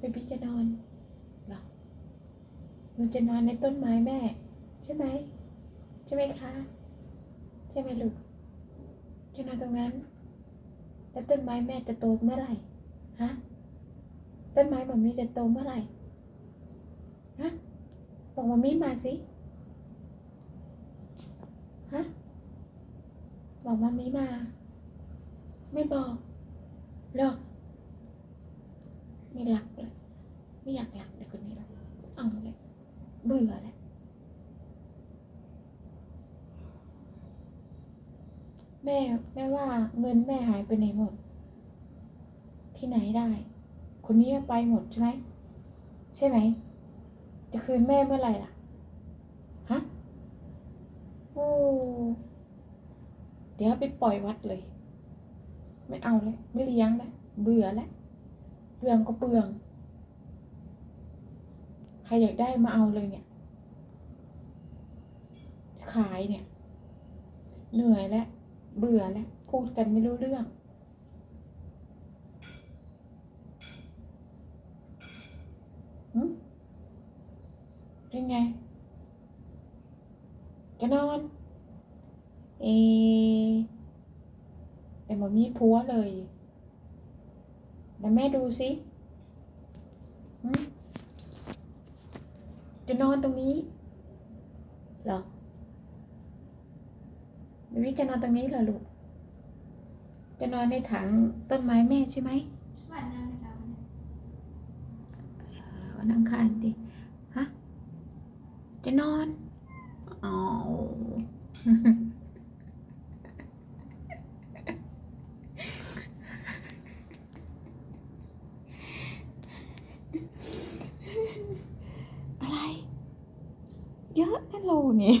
เบบี้จะนอนเหรอหนูจะนอนในต้นไม้แม่ ใช่ไหมใช่ไหมคะ ใช่ไหมลูกจะนอนตรงนั้น แล้วต้นไม้แม่จะโตเมื่อไหร่ฮะต้นไม้แบบนี้จะโตเมื่อไหร่ฮะบอกมามี่มาสิฮะบอกมามี่มา ไม่บอกเหรอ ไม่รักเลยไม่อยากรักเลยคนนี้แล้วเอาเลยเบื่อแล้วแม่แม่ว่าเงินแม่หายไปไหนหมด ที่ไหนได้ คนนี้ไปหมดใช่ไหมใช่ไหม จะคืนแม่เมื่อไหร่ล่ะฮะโอ้เดี๋ยวไปปล่อยวัดเลย ไม่เอาเลยไม่เลี้ยงแล้วเบื่อแล้ว เปลืองก็เปลือง ใครอยากได้มาเอาเลยเนี่ย ขายเนี่ย เหนื่อยแล้วเบื่อแล้วพูดกันไม่รู้เรื่องหึเป็นไงจะนอน เอแต่มามีผัวเลย แล้วแม่ดูสิหึจะนอนตรงนี้เหรอเบบี้จะนอนตรงนี้เหรอลูก จะนอนในถังต้นไม้แม่ใช่ไหมวันนั้นนะคะวันนั้นเออวันอังคารดิฮะ จะนอน อ๋อ เยอะนะโลนี่